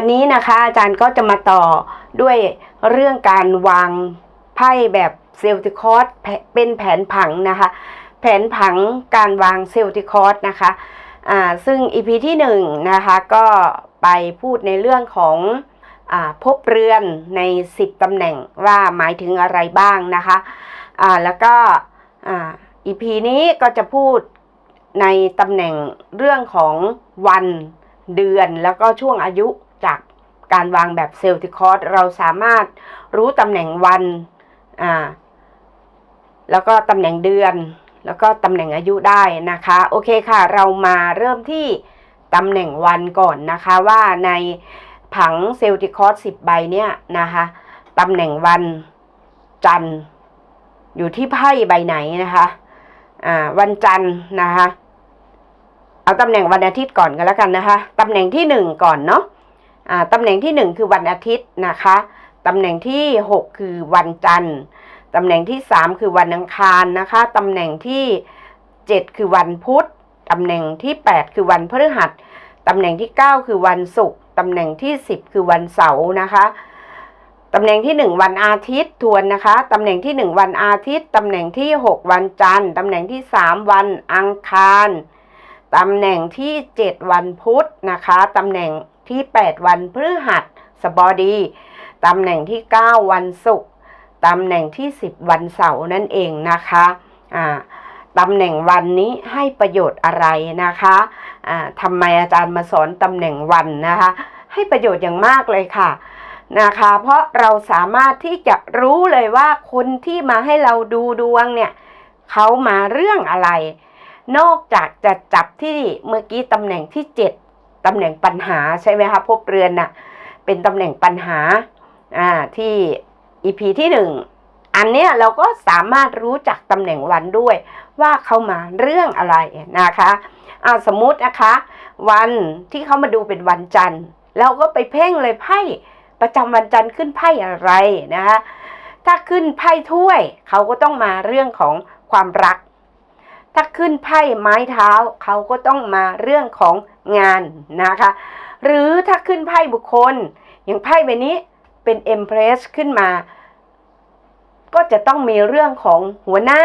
วันนี้นะคะอาจารย์ก็จะมาต่อด้วยเรื่องการวางไพ่แบบเซลติคอร์สเป็นแผนผังนะคะ แผนผังการวางเซลติคอร์สนะคะอ่าซึ่ง EP ที่1นงนะคะก็ไปพูดในเรื่องของอาภพเรือนใน 10ตำแหน่งว่าหมายถึงอะไรบ้างนะคะอ่าแล้วก็อ่า EP นี้ก็จะพูดในตำแหน่งเรื่องของวันเดือนแล้วก็ช่วงอายุ จากการวางแบบเซลติคอร์สเราสามารถรู้ตำแหน่งวันอ่าแล้วก็ตำแหน่งเดือน แล้วก็ตำแหน่งอายุได้นะคะ โอเคค่ะ เรามาเริ่มที่ตำแหน่งวันก่อนนะคะว่าในผังเซลติคอร์ส10 ใบเนี่ยนะคะตำแหน่งวันจันทร์อยู่ที่ไพ่ใบไหนนะคะอ่าวันจันทร์นะคะ เอาตำแหน่งวันอาทิตย์ก่อนกันแล้วกันนะคะตำแหน่งที่หนึ่งก่อนเนาะ ตำแหน่งที่หนึ่งคือวันอาทิตย์นะคะตำแหน่งที่หกคือวันจันทร์ตำแหน่งที่สามคือวันอังคารนะคะตำแหน่งที่เจ็ดคือวันพุธตำแหน่งที่แปดคือวันพฤหัสตำแหน่งที่เก้าคือวันศุกร์ตำแหน่งที่สิบคือวันเสาร์นะคะตำแหน่งที่หนึ่งวันอาทิตย์ทวนนะคะตำแหน่งที่หนึ่งวันอาทิตย์ตำแหน่งที่หกวันจันทร์ตำแหน่งที่สามวันอังคารตำแหน่งที่ 7 วันพุธนะคะตำแหน่ง ที่ 8 วันพฤหัสบดีตำแหน่งที่ 9 วันศุกร์ตำแหน่งที่ 10 วันเสาร์นั่นเองนะคะอ่าตำแหน่งวันนี้ให้ประโยชน์อะไรนะคะอ่าทำไมอาจารย์มาสอนตำแหน่งวันนะคะ ให้ประโยชน์อย่างมากเลยค่ะนะคะ เพราะเราสามารถที่จะรู้เลยว่าคนที่มาให้เราดูดวงเนี่ยเขามาเรื่องอะไร นอกจากจะจับที่เมื่อกี้ตำแหน่งที่ 7 ตำแหน่งปัญหาใช่ไหมคะพบเรือนน่ะเป็นตำแหน่งปัญหาอ่าที่ EP ที่1อันเนี้ยเราก็สามารถรู้จักตำแหน่งวันด้วย ว่าเขามาเรื่องอะไรนะคะอ่าสมมุตินะคะ วันที่เขามาดูเป็นวันจันทร์เราก็ไปเพ่งเลยไพ่ประจำวันจันทร์ขึ้นไพ่อะไรนะคะถ้าขึ้นไพ่ถ้วยเขาก็ต้องมาเรื่องของความรัก ถ้าขึ้นไพ่ไม้เท้าเขาก็ต้องมาเรื่องของงานนะคะ หรือถ้าขึ้นไพ่บุคคล อย่างไพ่ใบนี้เป็น Empress ขึ้นมา ก็จะต้องมีเรื่องของหัวหน้า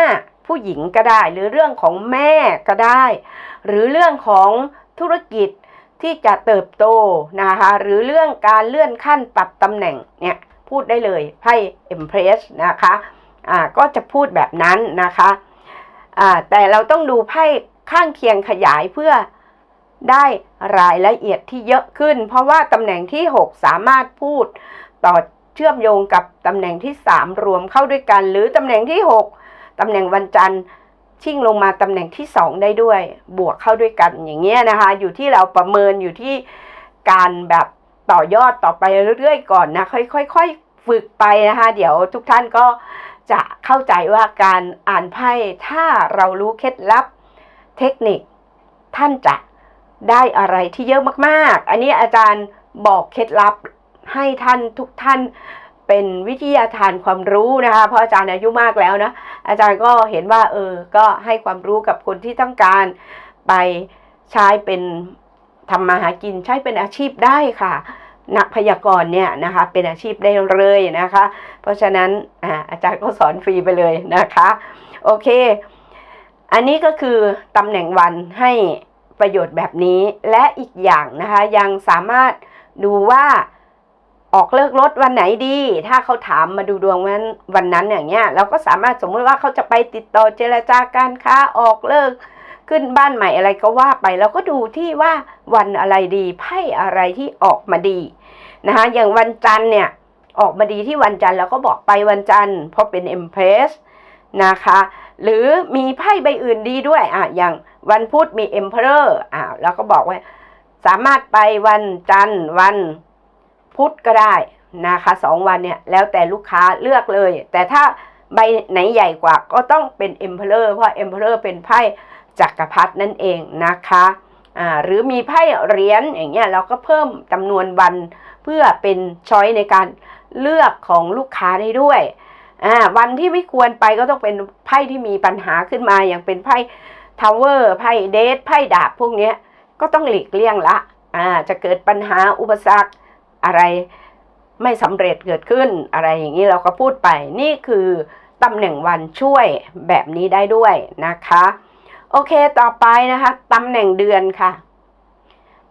ผู้หญิงก็ได้ หรือเรื่องของแม่ก็ได้ หรือเรื่องของธุรกิจที่จะเติบโตนะคะหรือเรื่องการเลื่อนขั้นปรับตำแหน่งเนี่ยพูดได้เลยไพ่ Empress นะคะอ่าก็จะพูดแบบนั้นนะคะ แต่เราต้องดูไพ่ข้างเคียงขยายเพื่อได้รายละเอียดที่เยอะขึ้น เพราะว่าตำแหน่งที่ 6 สามารถพูดต่อเชื่อมโยงกับตำแหน่งที่ 3 รวมเข้าด้วยกัน หรือตำแหน่งที่ 6ตำแหน่งวันจันทร์ชิ่งลงมาตำแหน่งที่ 2 ได้ด้วย บวกเข้าด้วยกันอย่างเงี้ยนะคะ อยู่ที่เราประเมินอยู่ที่การแบบต่อยอดต่อไปเรื่อยๆก่อนนะค่อยๆๆฝึกไปนะคะ เดี๋ยวทุกท่านก็ จะเข้าใจว่าการอ่านไพ่ถ้าเรารู้เคล็ดลับเทคนิค ท่านจะได้อะไรที่เยอะมากๆ อันนี้อาจารย์บอกเคล็ดลับให้ท่านทุกท่านเป็นวิทยาทานความรู้นะคะ เพราะอาจารย์อายุมากแล้วนะ อาจารย์ก็เห็นว่าเออ ก็ให้ความรู้กับคนที่ต้องการไปใช้เป็นทำมาหากินใช้เป็นอาชีพได้ค่ะ นักพยากรณ์เนี่ยนะคะเป็นอาชีพได้เลยนะคะ เพราะฉะนั้นอาอาจารย์ก็สอนฟรีไปเลยนะคะ โอเค อันนี้ก็คือตำแหน่งวันให้ประโยชน์แบบนี้และอีกอย่างนะคะยังสามารถดูว่าออกเลิกรถวันไหนดี ถ้าเขาถามมาดูดวงวันวันนั้นอย่างเงี้ยเราก็สามารถสมมุติว่าเขาจะไปติดต่อเจรจาการค้าออกเลิกขึ้นบ้านใหม่อะไรก็ว่าไปเราก็ดูที่ว่าวันอะไรดีไพ่อะไรที่ออกมาดี นะคะอย่างวันจันทร์เนี่ยออกมาดีที่วันจันทร์เราก็บอกไปวันจันทร์เพราะเป็น Empress นะคะหรือมีไพ่ใบอื่นดีด้วยอะอย่างวันพุธมี Emperor อะเราก็บอกว่าสามารถไปวันจันทร์วันพุธก็ได้นะคะสองวันเนี่ยแล้วแต่ลูกค้าเลือกเลย แต่ถ้าใบไหนใหญ่กว่าก็ต้องเป็น Emperor เพราะ Emperor เป็นไพ่จักรพรรดินั่นเองนะคะอ่าหรือมีไพ่เหรียญอย่างเงี้ยเราก็เพิ่มจำนวนวัน เพื่อเป็นช้อยในการเลือกของลูกค้าได้ด้วยอ่าวันที่ไม่ควรไปก็ต้องเป็นไพ่ที่มีปัญหาขึ้นมาอย่างเป็นไพ่ทาวเวอร์ไพ่เดทไพ่ดาบพวกนี้ก็ต้องหลีกเลี่ยงละอ่าจะเกิดปัญหาอุปสรรคอะไรไม่สำเร็จเกิดขึ้นอะไรอย่างนี้เราก็พูดไปนี่คือตำแหน่งวันช่วยแบบนี้ได้ด้วยนะคะ โอเคต่อไปนะคะตำแหน่งเดือนค่ะ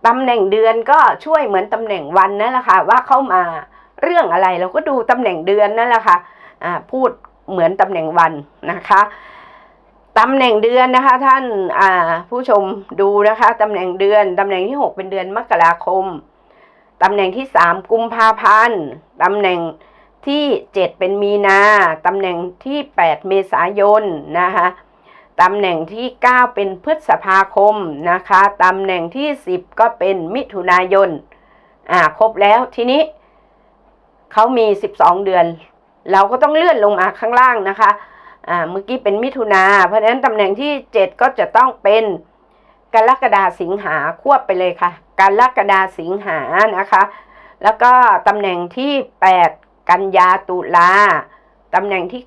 ตำแหน่งเดือนก็ช่วยเหมือนตำแหน่งวันนั่นแหละค่ะว่าเข้ามาเรื่องอะไรเราก็ดูตำแหน่งเดือนนั่นแหละค่ะพูดเหมือนตำแหน่งวันนะคะตำแหน่งเดือนนะคะ ท่านผู้ชมดูนะคะตำแหน่งเดือนตำแหน่งที่ 6 เป็นเดือนมกราคมตำแหน่งที่ 3 กุมภาพันธ์ตำแหน่งที่ 7 เป็นมีนาตำแหน่งที่ 8 เมษายนนะคะ ตำแหน่งที่ 9 เป็นพฤษภาคมนะคะ ตำแหน่งที่ 10 ก็เป็นมิถุนายน อ่า ครบแล้ว ทีนี้เขามี 12 เดือน เราก็ต้องเลื่อนลงมาข้างล่างนะคะ อ่า เมื่อกี้เป็นมิถุนา เพราะฉะนั้นตำแหน่งที่ 7 ก็จะต้องเป็นกรกฎาสิงหาควบไปเลยค่ะกรกฎาสิงหานะคะ แล้วก็ตำแหน่งที่ 8 กันยาตุลา ตำแหน่งที่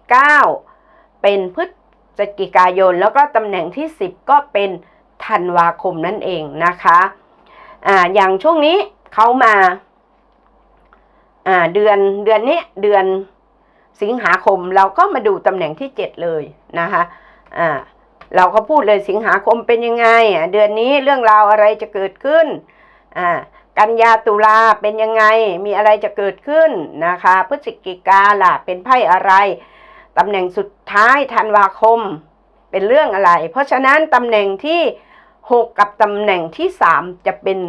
9 เป็นพฤ ศจิกายน แล้วก็ตำแหน่งที่ 10 ก็เป็นธันวาคมนั่นเองนะคะอ่าอย่างช่วงนี้เขามาอ่าเดือนเดือนนี้เดือนสิงหาคมเราก็มาดูตำแหน่งที่ 7 เลยนะคะอ่าเราก็พูดเลยสิงหาคมเป็นยังไงอะเดือนนี้เรื่องราวอะไรจะเกิดขึ้นอ่ากันยาตุลาเป็นยังไงมีอะไรจะเกิดขึ้นนะคะ พฤศจิกาล่ะเป็นไพ่อะไร ตำแหน่งสุดท้ายธันวาคม เป็นเรื่องอะไร เพราะฉะนั้นตำแหน่งที่ 6 กับตำแหน่งที่ 3 จะเป็น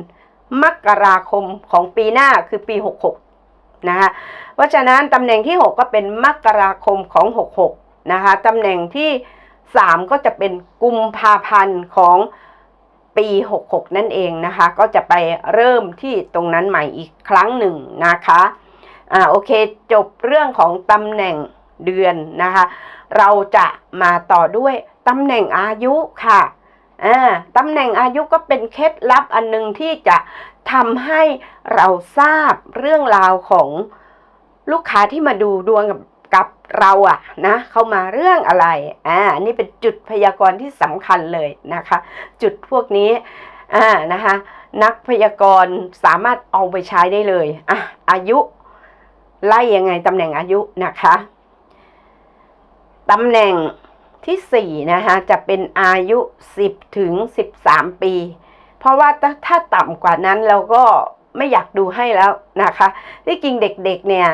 มกราคมของปีหน้าคือปี 66 นะคะเพราะฉะนั้นตำแหน่งที่ 6 ก็เป็นมกราคมของ 66 นะคะตำแหน่งที่ 3 ก็จะเป็นกุมภาพันธ์ของปี 66 นั่นเองนะคะ ก็จะไปเริ่มที่ตรงนั้นใหม่อีกครั้งหนึ่งนะคะอ่าโอเคจบเรื่องของตำแหน่ง เดือนนะคะ เราจะมาต่อด้วยตำแหน่งอายุค่ะอ่าตำแหน่งอายุก็เป็นเคล็ดลับอันหนึ่งที่จะทำให้เราทราบเรื่องราวของลูกค้าที่มาดูดวงกับกับเราอะนะเข้ามาเรื่องอะไรอ่านนี่เป็นจุดพยากรณ์ที่สำคัญเลยนะคะ จุดพวกนี้อ่านะคะ นักพยากรณ์สามารถเอาไปใช้ได้เลยอะอายุไล่ยังไงตำแหน่งอายุนะคะ ตำแหน่งที่สี่นะคะจะเป็นอายุ 10 ถึง 13 ปี เพราะว่าถ้าถ้าต่ำกว่านั้นเราก็ไม่อยากดูให้แล้วนะคะ ที่จริงเด็กๆเนี่ย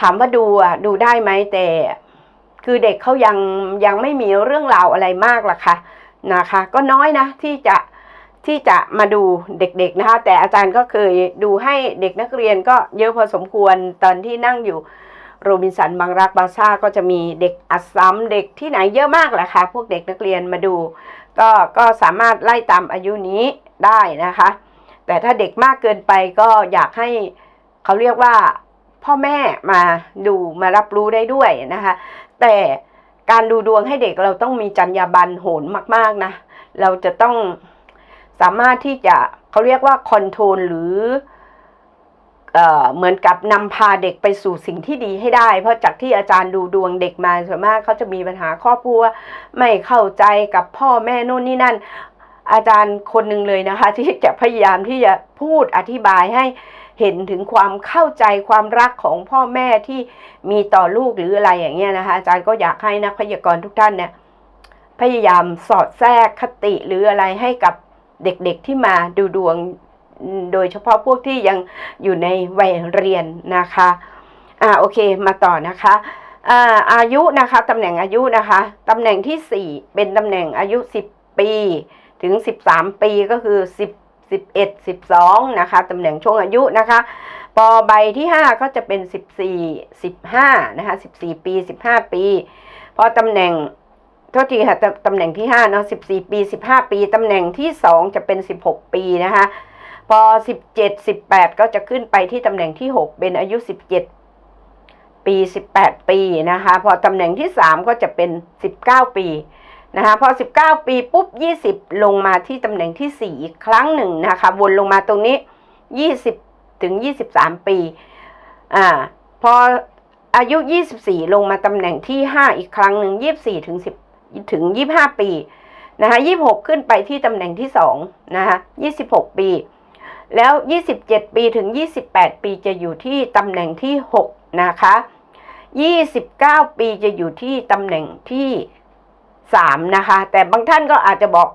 ถามว่าดูอะดูได้ไหมแต่ คือเด็กเขายังยังไม่มีเรื่องราวอะไรมากล่ะค่ะนะคะ ก็น้อยนะที่จะที่จะมาดูเด็กๆนะคะ แต่อาจารย์ก็เคยดูให้เด็กนักเรียนก็เยอะพอสมควรตอนที่นั่งอยู่ โรบินสันบางรักบาซ่าก็จะมีเด็กอัสซัมเด็กที่ไหนเยอะมากแหละค่ะ พวกเด็กนักเรียนมาดู ก็ก็สามารถไล่ตามอายุนี้ได้นะคะ แต่ถ้าเด็กมากเกินไปก็อยากให้เขาเรียกว่าพ่อแม่มาดูมารับรู้ได้ด้วยนะคะ แต่การดูดวงให้เด็กเราต้องมีจรรยาบรรณโหนมาก ๆนะ เราจะต้องสามารถที่จะเขาเรียกว่าคอนโทรลหรือ เเหมือนกับนำพาเด็กไปสู่สิ่งที่ดีให้ได้ เพราะจากที่อาจารย์ดูดวงเด็กมาส่วนมากเขาจะมีปัญหาครอบครัวไม่เข้าใจกับพ่อแม่นู่นนี่นั่น อาจารย์คนหนึ่งเลยนะคะ ที่จะพยายามที่จะพูดอธิบายให้เห็นถึงความเข้าใจความรักของพ่อแม่ที่มีต่อลูกหรืออะไรอย่างเงี้ยนะคะอาจารย์ก็อยากให้นักพยากรณ์ทุกท่านเนี่ยพยายามสอดแทรกคติหรืออะไรให้กับเด็กๆที่มาดูดวง โดยเฉพาะพวกที่ยังอยู่ในวัยเรียนนะคะอ่าโอเคมาต่อนะคะอ่าอายุนะคะตำแหน่งอายุนะคะตำแหน่งที่ 4 เป็นตำแหน่งอายุ 10 ปีถึง 13 ปีก็คือ 10 11 12นะคะตำแหน่งช่วงอายุนะคะปอใบที่ 5 ก็จะเป็น 14 15นะคะ14 ปี 15 ปี พอตำแหน่งโทษทีค่ะตตำแหน่งที่5เนาะ14 ปี 15 ปีตำแหน่งที่ 2 จะเป็น 16 ปีนะคะ พอ 17 18 ก็จะขึ้นไปที่ตำแหน่งที่ 6 เป็นอายุ 17 ปี 18 ปีนะคะ พอตำแหน่งที่ 3 ก็จะเป็น 19 ปีนะคะ พอ 19 ปีปุ๊บ 20 ลงมาที่ตำแหน่งที่ 4 อีกครั้งหนึ่งนะคะ วนลงมาตรงนี้ 20 ถึง 23 ปี อ่า พออายุ 24 ลงมาตำแหน่งที่ 5 อีกครั้งหนึ่ง 24 ถึง 10 ถึง 25 ปีนะคะ26 ขึ้นไปที่ตำแหน่งที่2นะคะ26 ปี แล้ว 27 ปีถึง 28 ปีจะอยู่ที่ตำแหน่งที่ 6 นะคะ 29 ปีจะอยู่ที่ตำแหน่งที่ 3 นะคะ แต่บางท่านก็อาจจะบอก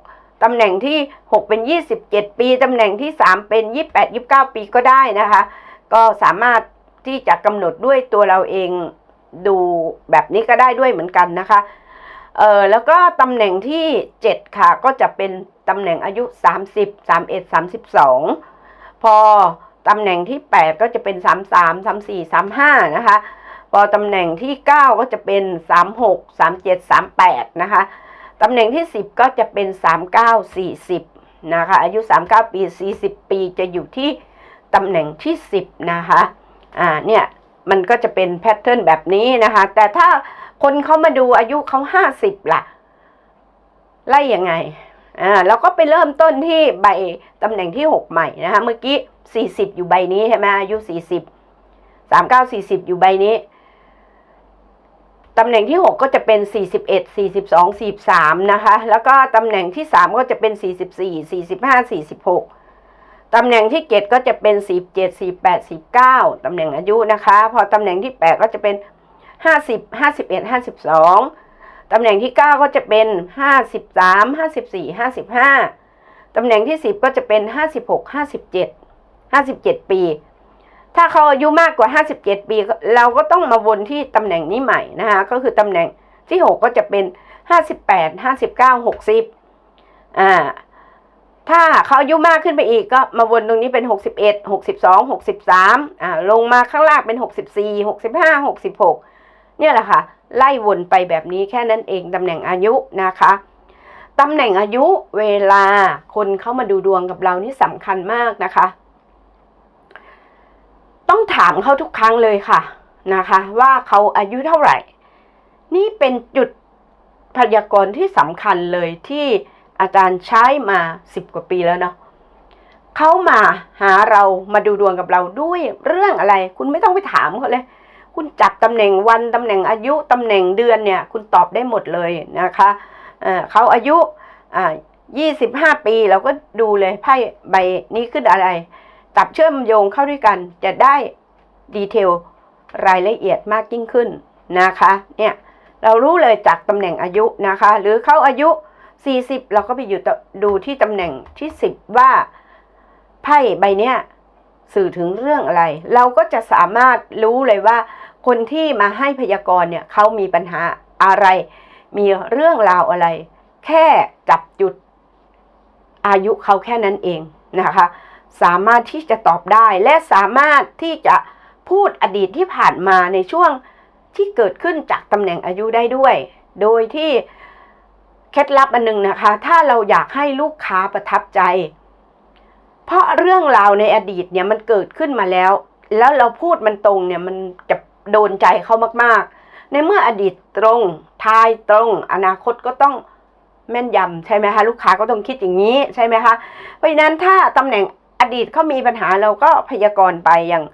ตำแหน่งที่ 6 เป็น 27 ปี ตำแหน่งที่ 3 เป็น 28 29 ปีก็ได้นะคะ ก็สามารถที่จะกำหนดด้วยตัวเราเองดูแบบนี้ก็ได้ด้วยเหมือนกันนะคะ เออแล้วก็ตำแหน่งที่ 7 ค่ะ ก็จะเป็นตำแหน่งอายุ 30 31 32 พอตำแหน่งที่ 8 ก็จะเป็น 33 34 35 นะคะ พอตำแหน่งที่ 9 ก็จะเป็น 36 37 38 นะคะ ตำแหน่งที่ 10 ก็จะเป็น 39 40 นะคะ อายุ 39 ปี 40 ปีจะอยู่ที่ตำแหน่งที่ 10 นะคะ อ่า เนี่ย มันก็จะเป็นแพทเทิร์นแบบนี้นะคะ แต่ถ้าคนเขามาดูอายุเขา50 ล่ะ ไล่ยังไง อ่าเราก็ไปเริ่มต้นที่ใบตำแหน่งที่ 6 ใหม่นะคะเมื่อกี้ 40 อยู่ใบนี้ใช่ไหมอายุ 40 39 40 อยู่ใบนี้ตำแหน่งที่ 6 ก็จะเป็น 41 42 43 นะคะ แล้วก็ตำแหน่งที่ 3 ก็จะเป็น 44 45 46 ตำแหน่งที่ 7 ก็จะเป็น 47 48 49 ตำแหน่งอายุนะคะ พอตำแหน่งที่ 8 ก็จะเป็น 50 51 52 ตำแหน่งที่ 9 ก็จะเป็น 53 54 55 ตำแหน่งที่ 10 ก็จะเป็น 56 57 57 ปี ถ้าเขาอายุมากกว่า 57 ปี เราก็ต้องมาวนที่ตำแหน่งนี้ใหม่นะคะก็คือตำแหน่งที่ 6 ก็จะเป็น 58 59 60อ่าถ้าเขาอายุมากขึ้นไปอีกก็มาวนตรงนี้เป็น 61 62 63อ่าลงมาข้างล่างเป็น 64 65 66เนี่ยแหละค่ะ ไล่วนไปแบบนี้แค่นั้นเองตำแหน่งอายุนะคะตำแหน่งอายุเวลาคนเข้ามาดูดวงกับเรานี่สำคัญมากนะคะ ต้องถามเขาทุกครั้งเลยค่ะนะคะ ว่าเขาอายุเท่าไหร่ นี่เป็นจุดพยากรณ์ที่สำคัญเลยที่อาจารย์ใช้มาสิบกว่าปีแล้วเนาะเขามาหาเรามาดูดวงกับเราด้วยเรื่องอะไร คุณไม่ต้องไปถามเขาเลย คุณจับตำแหน่งวันตำแหน่งอายุตำแหน่งเดือนเนี่ยคุณตอบได้หมดเลยนะคะเอ่อเขาอายุอ่ายี่สิบห้าปีเราก็ดูเลยไพ่ใบนี้ขึ้นอะไรจับเชื่อมโยงเข้าด้วยกันจะได้ดีเทลรายละเอียดมากยิ่งขึ้นนะคะเนี่ยเรารู้เลยจากตำแหน่งอายุนะคะ หรือเขาอายุ 40 เราก็ไปอยู่ดูที่ตำแหน่งที่ 10 ว่าไพ่ใบเนี้ย สื่อถึงเรื่องอะไร เราก็จะสามารถรู้เลยว่า คนที่มาให้พยากรณ์เนี่ยเขามีปัญหาอะไร มีเรื่องราวอะไร แค่จับจุดอายุเขาแค่นั้นเองนะคะ สามารถที่จะตอบได้และสามารถที่จะพูดอดีตที่ผ่านมาในช่วงที่เกิดขึ้นจากตำแหน่งอายุได้ด้วย โดยที่เคล็ดลับอันหนึ่งนะคะ ถ้าเราอยากให้ลูกค้าประทับใจ เพราะเรื่องราวในอดีตเนี่ยมันเกิดขึ้นมาแล้ว แล้วเราพูดมันตรงเนี่ยมันจะโดนใจเขามากๆ ในเมื่ออดีตตรง ทายตรง อนาคตก็ต้องแม่นยำใช่ไหมคะลูกค้าก็ต้องคิดอย่างนี้ใช่ไหมคะเพราะฉะนั้นถ้าตำแหน่งอดีตเขามีปัญหาเราก็พยากรณ์ไปอย่าง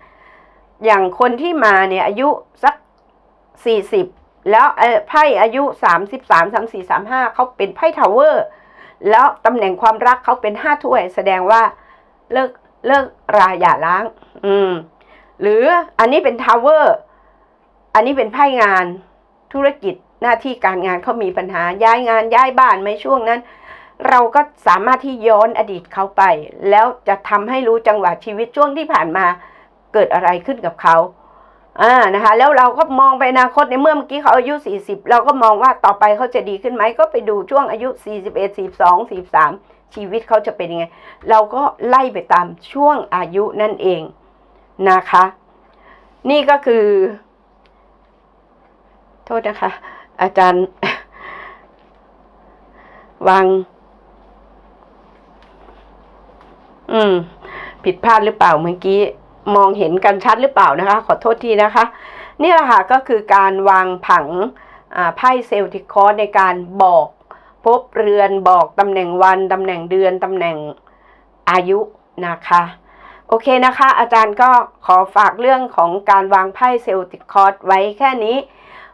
อย่างคนที่มาเนี่ยอายุสักสี่สิบแล้วไพ่อายุสามสิบสามสามสี่สามห้าเขาเป็นไพ่ทาวเวอร์ แล้วตำแหน่งความรักเขาเป็นห้าถ้วย แสดงว่า เลิกเลิกราอย่าล้าง อืม หรืออันนี้เป็นทาวเวอร์อันนี้เป็นไพ่งานธุรกิจหน้าที่การงานเขามีปัญหาย้ายงานย้ายบ้านไหมช่วงนั้น เราก็สามารถที่ย้อนอดีตเขาไป แล้วจะทำให้รู้จังหวะชีวิตช่วงที่ผ่านมาเกิดอะไรขึ้นกับเขาอ่านะคะ แล้วเราก็มองไปอนาคตในเมื่อเมื่อกี้เขาอายุ 40 เราก็มองว่าต่อไปเขาจะดีขึ้นไหมก็ไปดูช่วงอายุ 41 42 43 ชีวิตเขาจะเป็นยังไง เราก็ไล่ไปตามช่วงอายุนั่นเองนะคะ นี่ก็คือ โทษนะคะ อาจารย์วางอืม ผิดพลาดหรือเปล่าเมื่อกี้ มองเห็นกันชัดหรือเปล่านะคะ ขอโทษทีนะคะ นี่แหละค่ะก็คือการวางผังไพ่เซลติคอร์ในการบอก พบเรือนบอกตำแหน่งวันตำแหน่งเดือนตำแหน่งอายุนะคะ โอเคนะคะ อาจารย์ก็ขอฝากเรื่องของการวางไพ่เซลติคอร์สไว้แค่นี้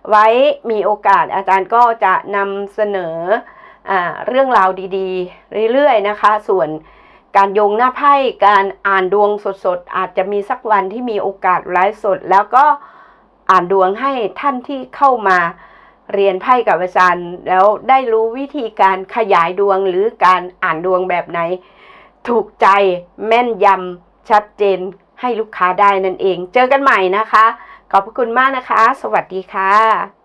ไว้มีโอกาสอาจารย์ก็จะนำเสนออเรื่องราวดีๆ เรื่อยๆนะคะ ส่วนการโยงหน้าไพ่การอ่านดวงสดๆ อาจจะมีสักวันที่มีโอกาสไลฟ์สด แล้วก็อ่านดวงให้ท่านที่เข้ามา เรียนไพ่กับอาจารย์แล้วได้รู้วิธีการขยายดวงหรือการอ่านดวงแบบไหน ถูกใจแม่นยำชัดเจนให้ลูกค้าได้นั่นเอง เจอกันใหม่นะคะ ขอบพระคุณมากนะคะ สวัสดีค่ะ